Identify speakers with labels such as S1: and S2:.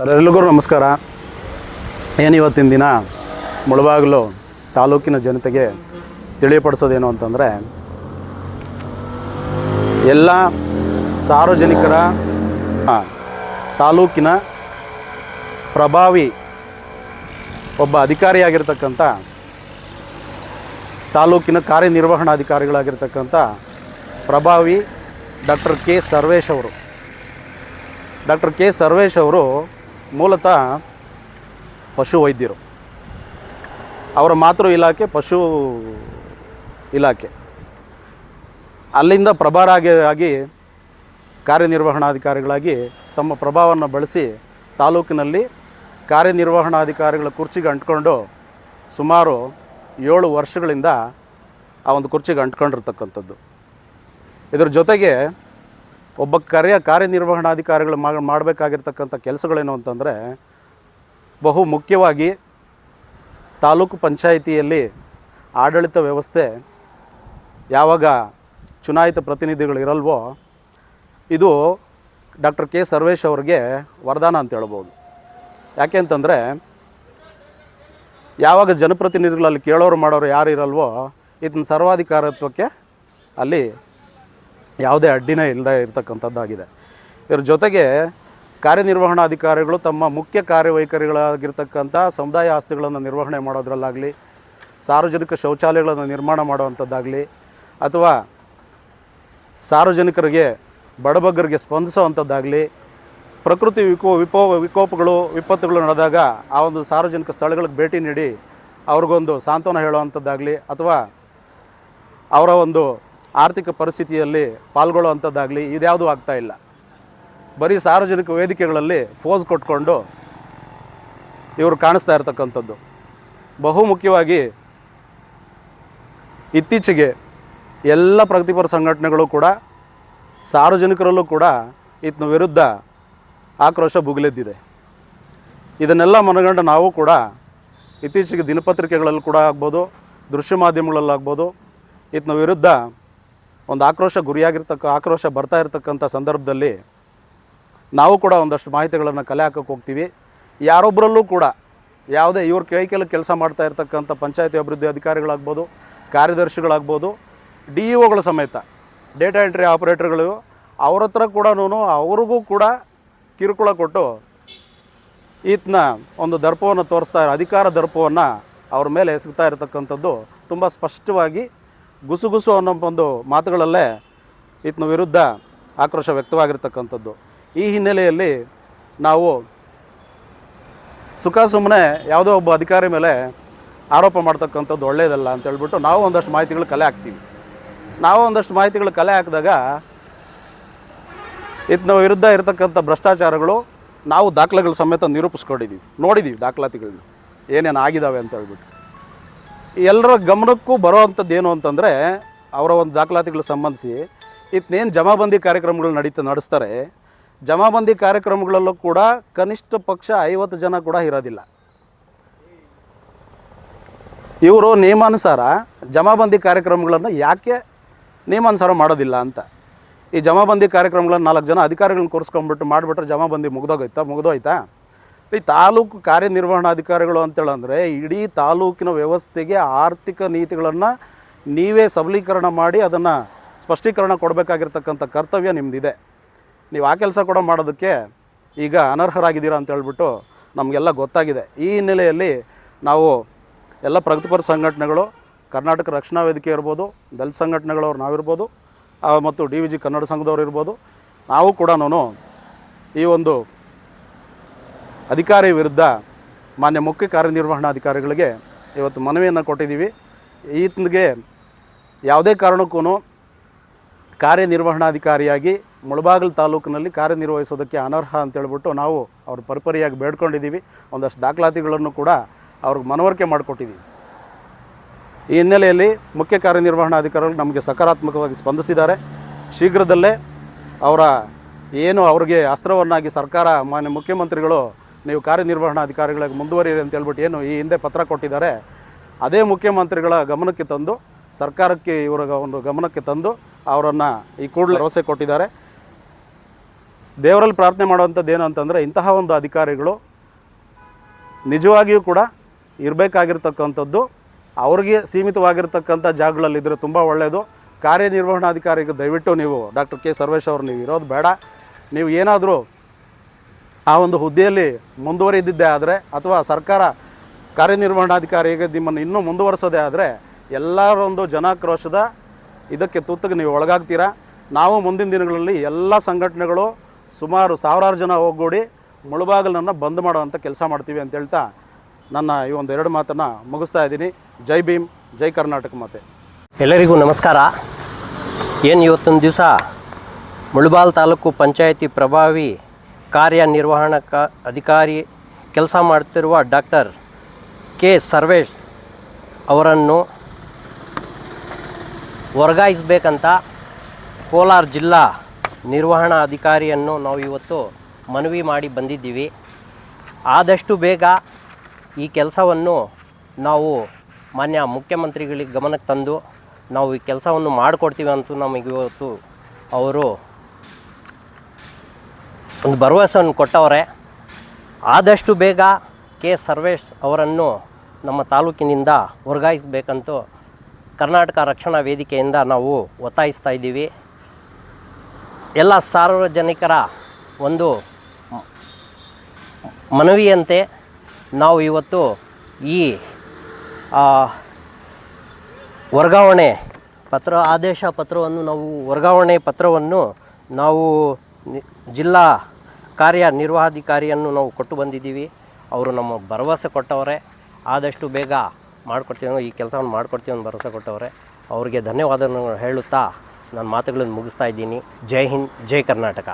S1: ಎಲ್ಲರಿಗೂ ನಮಸ್ಕಾರ. ಏನು ಇವತ್ತಿನ ದಿನ ಮುಳಬಾಗಿಲು ತಾಲೂಕಿನ ಜನತೆಗೆ ತಿಳಿಯಪಡಿಸೋದೇನು ಅಂತಂದರೆ, ಎಲ್ಲ ಸಾರ್ವಜನಿಕರ ತಾಲೂಕಿನ ಪ್ರಭಾವಿ ಒಬ್ಬ ಅಧಿಕಾರಿಯಾಗಿರ್ತಕ್ಕಂಥ, ತಾಲೂಕಿನ ಕಾರ್ಯನಿರ್ವಹಣಾಧಿಕಾರಿಗಳಾಗಿರ್ತಕ್ಕಂಥ ಪ್ರಭಾವಿ ಡಾಕ್ಟರ್ ಕೆ ಸರ್ವೇಶ್ ಅವರು. ಡಾಕ್ಟರ್ ಕೆ ಸರ್ವೇಶ್ ಅವರು ಮೂಲತಃ ಪಶು ವೈದ್ಯರು. ಅವರ ಮಾತೃ ಇಲಾಖೆ, ಪಶು ಇಲಾಖೆ. ಅಲ್ಲಿಂದ ಪ್ರಭಾರ ಆಗಿ ಆಗಿ ಕಾರ್ಯನಿರ್ವಹಣಾಧಿಕಾರಿಗಳಾಗಿ ತಮ್ಮ ಪ್ರಭಾವವನ್ನು ಬಳಸಿ ತಾಲೂಕಿನಲ್ಲಿ ಕಾರ್ಯನಿರ್ವಹಣಾಧಿಕಾರಿಗಳ ಕುರ್ಚಿಗೆ ಅಂಟ್ಕೊಂಡು ಸುಮಾರು ಏಳು ವರ್ಷಗಳಿಂದ ಆ ಒಂದು ಕುರ್ಚಿಗೆ ಅಂಟ್ಕೊಂಡಿರ್ತಕ್ಕಂಥದ್ದು. ಇದರ ಜೊತೆಗೆ ಒಬ್ಬ ಕಾರ್ಯ ಕಾರ್ಯನಿರ್ವಹಣಾಧಿಕಾರಿಗಳು ಮಾಡಬೇಕಾಗಿರ್ತಕ್ಕಂಥ ಕೆಲಸಗಳೇನು ಅಂತಂದರೆ ಬಹು ಮುಖ್ಯವಾಗಿ ತಾಲೂಕು ಪಂಚಾಯಿತಿಯಲ್ಲಿ ಆಡಳಿತ ವ್ಯವಸ್ಥೆ ಯಾವಾಗ ಚುನಾಯಿತ ಪ್ರತಿನಿಧಿಗಳು ಇರಲ್ವೋ ಇದು ಡಾಕ್ಟರ್ ಕೆ ಸರ್ವೇಶ್ ಅವರಿಗೆ ವರದಾನ ಅಂತ ಹೇಳ್ಬೋದು. ಯಾಕೆ ಅಂತಂದರೆ ಯಾವಾಗ ಜನಪ್ರತಿನಿಧಿಗಳಲ್ಲಿ ಕೇಳೋರು ಮಾಡೋರು ಯಾರು ಇರಲ್ವೋ, ಇದನ್ನ ಸರ್ವಾಧಿಕಾರತ್ವಕ್ಕೆ ಅಲ್ಲಿ ಯಾವುದೇ ಅಡ್ಡಿನೇ ಇಲ್ಲದೆ ಇರತಕ್ಕಂಥದ್ದಾಗಿದೆ. ಇದರ ಜೊತೆಗೆ ಕಾರ್ಯನಿರ್ವಹಣಾಧಿಕಾರಿಗಳು ತಮ್ಮ ಮುಖ್ಯ ಕಾರ್ಯವೈಖರಿಗಳಾಗಿರ್ತಕ್ಕಂಥ ಸಮುದಾಯ ಆಸ್ತಿಗಳನ್ನು ನಿರ್ವಹಣೆ ಮಾಡೋದ್ರಲ್ಲಾಗಲಿ, ಸಾರ್ವಜನಿಕ ಶೌಚಾಲಯಗಳನ್ನು ನಿರ್ಮಾಣ ಮಾಡುವಂಥದ್ದಾಗಲಿ, ಅಥವಾ ಸಾರ್ವಜನಿಕರಿಗೆ ಬಡಬಗ್ಗರಿಗೆ ಸ್ಪಂದಿಸುವಂಥದ್ದಾಗಲಿ, ಪ್ರಕೃತಿ ವಿಕೋ, ವಿಪೋ, ವಿಕೋಪಗಳು, ವಿಪತ್ತುಗಳು ನಡೆದಾಗ ಆ ಒಂದು ಸಾರ್ವಜನಿಕ ಸ್ಥಳಗಳಿಗೆ ಭೇಟಿ ನೀಡಿ ಅವ್ರಿಗೊಂದು ಸಾಂತ್ವನ ಹೇಳುವಂಥದ್ದಾಗಲಿ, ಅಥವಾ ಅವರ ಒಂದು ಆರ್ಥಿಕ ಪರಿಸ್ಥಿತಿಯಲ್ಲಿ ಪಾಲ್ಗೊಳ್ಳುವಂಥದ್ದಾಗಲಿ ಇದ್ಯಾವುದೂ ಆಗ್ತಾ ಇಲ್ಲ. ಬರೀ ಸಾರ್ವಜನಿಕ ವೇದಿಕೆಗಳಲ್ಲಿ ಫೋಸ್ ಕೊಟ್ಕೊಂಡು ಇವರು ಕಾಣಿಸ್ತಾ ಇರ್ತಕ್ಕಂಥದ್ದು. ಬಹುಮುಖ್ಯವಾಗಿ ಇತ್ತೀಚೆಗೆ ಎಲ್ಲ ಪ್ರಗತಿಪರ ಸಂಘಟನೆಗಳು ಕೂಡ, ಸಾರ್ವಜನಿಕರಲ್ಲೂ ಕೂಡ ಇದನ್ನ ವಿರುದ್ಧ ಆಕ್ರೋಶ ಭುಗಿಲೆದ್ದಿದೆ. ಇದನ್ನೆಲ್ಲ ಮನಗಂಡು ನಾವು ಕೂಡ ಇತ್ತೀಚೆಗೆ ದಿನಪತ್ರಿಕೆಗಳಲ್ಲಿ ಕೂಡ ಆಗ್ಬೋದು, ದೃಶ್ಯ ಮಾಧ್ಯಮಗಳಲ್ಲಾಗ್ಬೋದು ಇದನ್ನ ವಿರುದ್ಧ ಒಂದು ಆಕ್ರೋಶ ಗುರಿಯಾಗಿರ್ತಕ್ಕ, ಆಕ್ರೋಶ ಬರ್ತಾ ಇರತಕ್ಕಂಥ ಸಂದರ್ಭದಲ್ಲಿ ನಾವು ಕೂಡ ಒಂದಷ್ಟು ಮಾಹಿತಿಗಳನ್ನು ಕಲೆ ಹಾಕಕ್ಕೆ ಹೋಗ್ತೀವಿ. ಯಾರೊಬ್ಬರಲ್ಲೂ ಕೂಡ ಯಾವುದೇ ಇವ್ರ ಕೈ ಕೆಲ, ಕೆಲಸ ಮಾಡ್ತಾ ಇರ್ತಕ್ಕಂಥ ಪಂಚಾಯತಿ ಅಭಿವೃದ್ಧಿ ಅಧಿಕಾರಿಗಳಾಗ್ಬೋದು, ಕಾರ್ಯದರ್ಶಿಗಳಾಗ್ಬೋದು, ಡಿ ಇ ಒಗಳ ಸಮೇತ, ಡೇಟಾ ಎಂಟ್ರಿ ಆಪರೇಟರ್ಗಳು, ಅವ್ರ ಹತ್ರ ಕೂಡ ಅವ್ರಿಗೂ ಕೂಡ ಕಿರುಕುಳ ಕೊಟ್ಟು ಈತನ ಒಂದು ದರ್ಪವನ್ನು ತೋರಿಸ್ತಾ ಅಧಿಕಾರ ದರ್ಪವನ್ನು ಅವ್ರ ಮೇಲೆ ಎಸಗ್ತಾ ಇರತಕ್ಕಂಥದ್ದು ತುಂಬ ಸ್ಪಷ್ಟವಾಗಿ ಗುಸುಗುಸು ಅನ್ನೋ ಒಂದು ಮಾತುಗಳಲ್ಲೇ ಇತ್ನ ವಿರುದ್ಧ ಆಕ್ರೋಶ ವ್ಯಕ್ತವಾಗಿರ್ತಕ್ಕಂಥದ್ದು. ಈ ಹಿನ್ನೆಲೆಯಲ್ಲಿ ನಾವು ಸುಖ ಸುಮ್ಮನೆ ಯಾವುದೋ ಒಬ್ಬ ಅಧಿಕಾರಿ ಮೇಲೆ ಆರೋಪ ಮಾಡ್ತಕ್ಕಂಥದ್ದು ಒಳ್ಳೆಯದಲ್ಲ ಅಂತ ಹೇಳ್ಬಿಟ್ಟು ನಾವು ಒಂದಷ್ಟು ಮಾಹಿತಿಗಳು ಕಲೆ ಹಾಕ್ತೀವಿ. ನಾವು ಒಂದಷ್ಟು ಮಾಹಿತಿಗಳು ಕಲೆ ಹಾಕಿದಾಗ ಇತ್ನ ವಿರುದ್ಧ ಇರತಕ್ಕಂಥ ಭ್ರಷ್ಟಾಚಾರಗಳು ನಾವು ದಾಖಲೆಗಳು ಸಮೇತ ನಿರೂಪಿಸ್ಕೊಂಡಿದ್ದೀವಿ ನೋಡಿದ್ದೀವಿ ದಾಖಲಾತಿಗಳನ್ನ. ಏನೇನು ಆಗಿದ್ದಾವೆ ಅಂತ ಹೇಳ್ಬಿಟ್ಟು. ಎಲ್ಲರ ಗಮನಕ್ಕೂ ಬರೋವಂಥದ್ದು ಏನು ಅಂತಂದರೆ ಅವರ ಒಂದು ದಾಖಲಾತಿಗಳು ಸಂಬಂಧಿಸಿ ಇತ್ತೇನು ಜಮಾಬಂದಿ ಕಾರ್ಯಕ್ರಮಗಳು ನಡೀತಾ, ನಡೆಸ್ತಾರೆ. ಜಮಾಬಂದಿ ಕಾರ್ಯಕ್ರಮಗಳಲ್ಲೂ ಕೂಡ ಕನಿಷ್ಠ ಪಕ್ಷ ಐವತ್ತು ಜನ ಕೂಡ ಇರೋದಿಲ್ಲ. ಇವರು ನಿಯಮಾನುಸಾರ ಜಮಾಬಂದಿ ಕಾರ್ಯಕ್ರಮಗಳನ್ನು ಯಾಕೆ ನಿಯಮಾನುಸಾರ ಮಾಡೋದಿಲ್ಲ ಅಂತ. ಈ ಜಮಾಬಂದಿ ಕಾರ್ಯಕ್ರಮಗಳನ್ನು ನಾಲ್ಕು ಜನ ಅಧಿಕಾರಿಗಳನ್ನ ಕೂರಿಸ್ಕೊಂಡ್ಬಿಟ್ಟು ಮಾಡಿಬಿಟ್ರೆ ಜಮಾಬಂದಿ ಮುಗ್ದೋಗೈತಾ, ಮುಗ್ದೋಯ್ತಾ? ಈ ತಾಲೂಕು ಕಾರ್ಯನಿರ್ವಹಣಾಧಿಕಾರಿಗಳು ಅಂತೇಳಂದರೆ ಇಡೀ ತಾಲೂಕಿನ ವ್ಯವಸ್ಥೆಗೆ ಆರ್ಥಿಕ ನೀತಿಗಳನ್ನು ನೀವೇ ಸಬಲೀಕರಣ ಮಾಡಿ ಅದನ್ನು ಸ್ಪಷ್ಟೀಕರಣ ಕೊಡಬೇಕಾಗಿರ್ತಕ್ಕಂಥ ಕರ್ತವ್ಯ ನಿಮ್ಮದಿದೆ ನೀವು ಆ ಕೆಲಸ ಕೂಡ ಮಾಡೋದಕ್ಕೆ ಈಗ ಅನರ್ಹರಾಗಿದ್ದೀರಾ ಅಂತ ಹೇಳ್ಬಿಟ್ಟು ನಮಗೆಲ್ಲ ಗೊತ್ತಾಗಿದೆ. ಈ ಹಿನ್ನೆಲೆಯಲ್ಲಿ ನಾವು ಎಲ್ಲ ಪ್ರಗತಿಪರ ಸಂಘಟನೆಗಳು, ಕರ್ನಾಟಕ ರಕ್ಷಣಾ ವೇದಿಕೆ ಇರ್ಬೋದು, ದಲಿತ ಸಂಘಟನೆಗಳವ್ರು ನಾವಿರ್ಬೋದು ಮತ್ತು ಡಿ ವಿ ಜಿ ಕನ್ನಡ ಸಂಘದವ್ರು ಇರ್ಬೋದು, ನಾವು ಕೂಡ ಈ ಒಂದು ಅಧಿಕಾರಿ ವಿರುದ್ಧ ಮಾನ್ಯ ಮುಖ್ಯ ಕಾರ್ಯನಿರ್ವಹಣಾಧಿಕಾರಿಗಳಿಗೆ ಇವತ್ತು ಮನವಿಯನ್ನು ಕೊಟ್ಟಿದ್ದೀವಿ. ಈತನಿಗೆ ಯಾವುದೇ ಕಾರಣಕ್ಕೂ ಕಾರ್ಯನಿರ್ವಹಣಾಧಿಕಾರಿಯಾಗಿ ಮುಳಬಾಗಿಲು ತಾಲೂಕಿನಲ್ಲಿ ಕಾರ್ಯನಿರ್ವಹಿಸೋದಕ್ಕೆ ಅನರ್ಹ ಅಂತೇಳ್ಬಿಟ್ಟು ನಾವು ಅವ್ರ ಪರಿಪರಿಯಾಗಿ ಬೇಡ್ಕೊಂಡಿದ್ದೀವಿ. ಒಂದಷ್ಟು ದಾಖಲಾತಿಗಳನ್ನು ಕೂಡ ಅವ್ರಿಗೆ ಮನವರಿಕೆ ಮಾಡಿಕೊಟ್ಟಿದ್ದೀವಿ. ಈ ಹಿನ್ನೆಲೆಯಲ್ಲಿ ಮುಖ್ಯ ಕಾರ್ಯನಿರ್ವಹಣಾಧಿಕಾರಿಗಳು ನಮಗೆ ಸಕಾರಾತ್ಮಕವಾಗಿ ಸ್ಪಂದಿಸಿದ್ದಾರೆ. ಶೀಘ್ರದಲ್ಲೇ ಅವರ ಏನು ಅವ್ರಿಗೆ ಅಸ್ತ್ರವನ್ನಾಗಿ ಸರ್ಕಾರ ಮಾನ್ಯ ಮುಖ್ಯಮಂತ್ರಿಗಳು ನೀವು ಕಾರ್ಯನಿರ್ವಹಣಾ ಅಧಿಕಾರಿಗಳಿಗೆ ಮುಂದುವರಿಯಿರಿ ಅಂತ ಹೇಳ್ಬಿಟ್ಟು ಏನು ಈ ಹಿಂದೆ ಪತ್ರ ಕೊಟ್ಟಿದ್ದಾರೆ. ಅದೇ ಮುಖ್ಯಮಂತ್ರಿಗಳ ಗಮನಕ್ಕೆ ತಂದು, ಸರ್ಕಾರಕ್ಕೆ ಇವರ ಒಂದು ಗಮನಕ್ಕೆ ತಂದು ಅವರನ್ನು ಈ ಕೂಡಲೇ ಭರವಸೆ ಕೊಟ್ಟಿದ್ದಾರೆ. ದೇವರಲ್ಲಿ ಪ್ರಾರ್ಥನೆ ಮಾಡುವಂಥದ್ದು ಏನು ಅಂತಂದರೆ, ಇಂತಹ ಒಂದು ಅಧಿಕಾರಿಗಳು ನಿಜವಾಗಿಯೂ ಕೂಡ ಇರಬೇಕಾಗಿರ್ತಕ್ಕಂಥದ್ದು, ಅವ್ರಿಗೆ ಸೀಮಿತವಾಗಿರ್ತಕ್ಕಂಥ ಜಾಗಗಳಲ್ಲಿದ್ದರೆ ತುಂಬ ಒಳ್ಳೆಯದು ಕಾರ್ಯನಿರ್ವಹಣಾಧಿಕಾರಿಗೆ ದಯವಿಟ್ಟು ನೀವು ಡಾಕ್ಟರ್ ಕೆ ಸರ್ವೇಶ್ ಅವರು, ನೀವು ಇರೋದು ಬೇಡ. ನೀವು ಏನಾದರೂ ಆ ಒಂದು ಹುದ್ದೆಯಲ್ಲಿ ಮುಂದುವರಿದಿದ್ದೇ ಆದರೆ ಅಥವಾ ಸರ್ಕಾರ ಕಾರ್ಯನಿರ್ವಹಣಾಧಿಕಾರಿಗೆ ನಿಮ್ಮನ್ನು ಇನ್ನೂ ಮುಂದುವರಿಸೋದೇ ಆದರೆ ಎಲ್ಲರೊಂದು ಜನಾಕ್ರೋಶದ ಇದಕ್ಕೆ ತುತ್ತಿಗೆ ನೀವು ಒಳಗಾಗ್ತೀರಾ? ನಾವು ಮುಂದಿನ ದಿನಗಳಲ್ಲಿ ಎಲ್ಲ ಸಂಘಟನೆಗಳು ಸುಮಾರು ಸಾವಿರಾರು ಜನ ಒಗ್ಗೂಡಿ ಮುಳುಬಾಗಿಲನ್ನು ಬಂದ್ ಮಾಡುವಂಥ ಕೆಲಸ ಮಾಡ್ತೀವಿ ಅಂತ ಹೇಳ್ತಾ ನನ್ನ ಈ ಒಂದು ಎರಡು ಮಾತನ್ನು ಮುಗಿಸ್ತಾ ಇದ್ದೀನಿ. ಜೈ ಭೀಮ್, ಜೈ ಕರ್ನಾಟಕ ಮಾತೆ.
S2: ಎಲ್ಲರಿಗೂ ನಮಸ್ಕಾರ. ಏನು ಇವತ್ತೊಂದು ದಿವಸ ಮುಳುಬಾಲ್ ತಾಲೂಕು ಪಂಚಾಯಿತಿ ಪ್ರಭಾವಿ ಕಾರ್ಯನಿರ್ವಹಣಕ ಅಧಿಕಾರಿ ಕೆಲಸ ಮಾಡ್ತಿರುವ ಡಾಕ್ಟರ್ ಕೆ ಸರ್ವೇಶ್ ಅವರನ್ನು ವರ್ಗಾಯಿಸಬೇಕಂತ ಕೋಲಾರ ಜಿಲ್ಲಾ ನಿರ್ವಹಣಾ ಅಧಿಕಾರಿಯನ್ನು ನಾವು ಇವತ್ತು ಮನವಿ ಮಾಡಿ ಬಂದಿದ್ದೀವಿ. ಆದಷ್ಟು ಬೇಗ ಈ ಕೆಲಸವನ್ನು ನಾವು ಮಾನ್ಯ ಮುಖ್ಯಮಂತ್ರಿಗಳಿಗೆ ಗಮನಕ್ಕೆ ತಂದು ನಾವು ಈ ಕೆಲಸವನ್ನು ಮಾಡಿಕೊಡ್ತೀವಿ ಅಂತ ನಮಗೆ ಇವತ್ತು ಅವರು ಒಂದು ಭರವಸೆಯನ್ನು ಕೊಟ್ಟವರೆ, ಆದಷ್ಟು ಬೇಗ ಕೆ. ಸರ್ವೇಶ್ ಅವರನ್ನು ನಮ್ಮ ತಾಲೂಕಿನಿಂದ ವರ್ಗಾಯಿಸಬೇಕಂತೂ ಕರ್ನಾಟಕ ರಕ್ಷಣಾ ವೇದಿಕೆಯಿಂದ ನಾವು ಒತ್ತಾಯಿಸ್ತಾ ಇದ್ದೀವಿ. ಎಲ್ಲ ಸಾರ್ವಜನಿಕರ ಒಂದು ಮನವಿಯಂತೆ ನಾವು ಇವತ್ತು ಈ ವರ್ಗಾವಣೆ ಪತ್ರ, ಆದೇಶ ಪತ್ರವನ್ನು ನಾವು, ವರ್ಗಾವಣೆ ಪತ್ರವನ್ನು ನಾವು ಜಿಲ್ಲಾ ಕಾರ್ಯನಿರ್ವಹಾಧಿಕಾರಿಯನ್ನು ನಾವು ಕೊಟ್ಟು ಬಂದಿದ್ದೀವಿ. ಅವರು ನಮ್ಮ ಭರವಸೆ ಕೊಟ್ಟವರೇ. ಆದಷ್ಟು ಬೇಗ ಮಾಡಿಕೊಡ್ತೀವಿ ಈ ಕೆಲಸವನ್ನು ಮಾಡಿಕೊಡ್ತೀವಿ ಅಂತ ಭರವಸೆ ಕೊಟ್ಟವರೆ. ಅವರಿಗೆ ಧನ್ಯವಾದಗಳನ್ನು ಹೇಳುತ್ತಾ ನನ್ನ ಮಾತುಗಳನ್ನು ಮುಗಿಸ್ತಾ ಇದ್ದೀನಿ. ಜೈ ಹಿಂದ್, ಜೈ ಕರ್ನಾಟಕ.